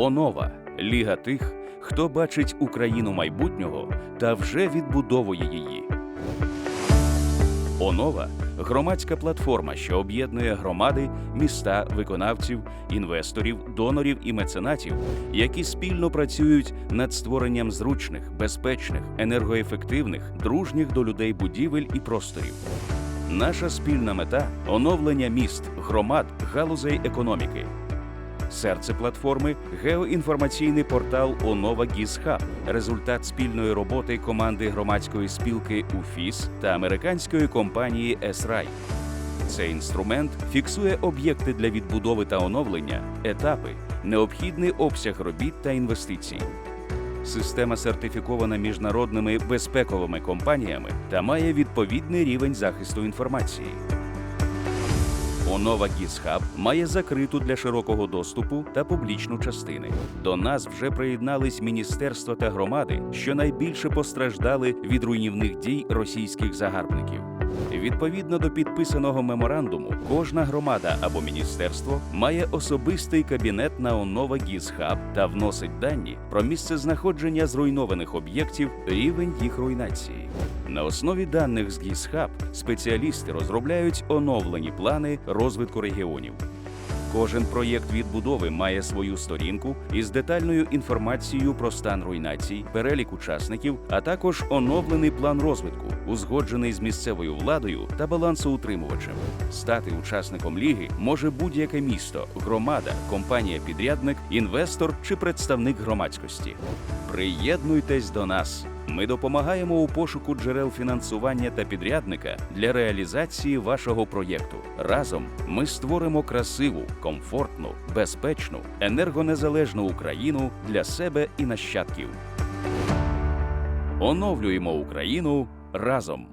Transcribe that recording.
Онова ліга тих, хто бачить Україну майбутнього та вже відбудовує її. Онова громадська платформа, що об'єднує громади, міста, виконавців, інвесторів, донорів і меценатів, які спільно працюють над створенням зручних, безпечних, енергоефективних, дружніх до людей будівель і просторів. Наша спільна мета оновлення міст, громад, галузей економіки. Серце платформи геоінформаційний портал Онова Гізхаб, результат спільної роботи команди громадської спілки УФІС та американської компанії Есрай. Цей інструмент фіксує об'єкти для відбудови та оновлення, етапи, необхідний обсяг робіт та інвестицій. Система сертифікована міжнародними безпековими компаніями та має відповідний рівень захисту інформації. Онова GizHub має закриту для широкого доступу та публічну частини. До нас вже приєднались міністерства та громади, що найбільше постраждали від руйнівних дій російських загарбників. Відповідно до підписаного меморандуму, кожна громада або міністерство має особистий кабінет на Онова Гізхаб та вносить дані про місце знаходження зруйнованих об'єктів, рівень їх руйнації. На основі даних з Гізхаб спеціалісти розробляють оновлені плани розвитку регіонів. Кожен проєкт відбудови має свою сторінку із детальною інформацією про стан руйнацій, перелік учасників, а також оновлений план розвитку, узгоджений з місцевою владою та балансоутримувачем. Стати учасником ліги може будь-яке місто, громада, компанія-підрядник, інвестор чи представник громадськості. Приєднуйтесь до нас. Ми допомагаємо у пошуку джерел фінансування та підрядника для реалізації вашого проєкту. Разом ми створимо красиву, комфортну, безпечну, енергонезалежну Україну для себе і нащадків. Оновлюємо Україну разом.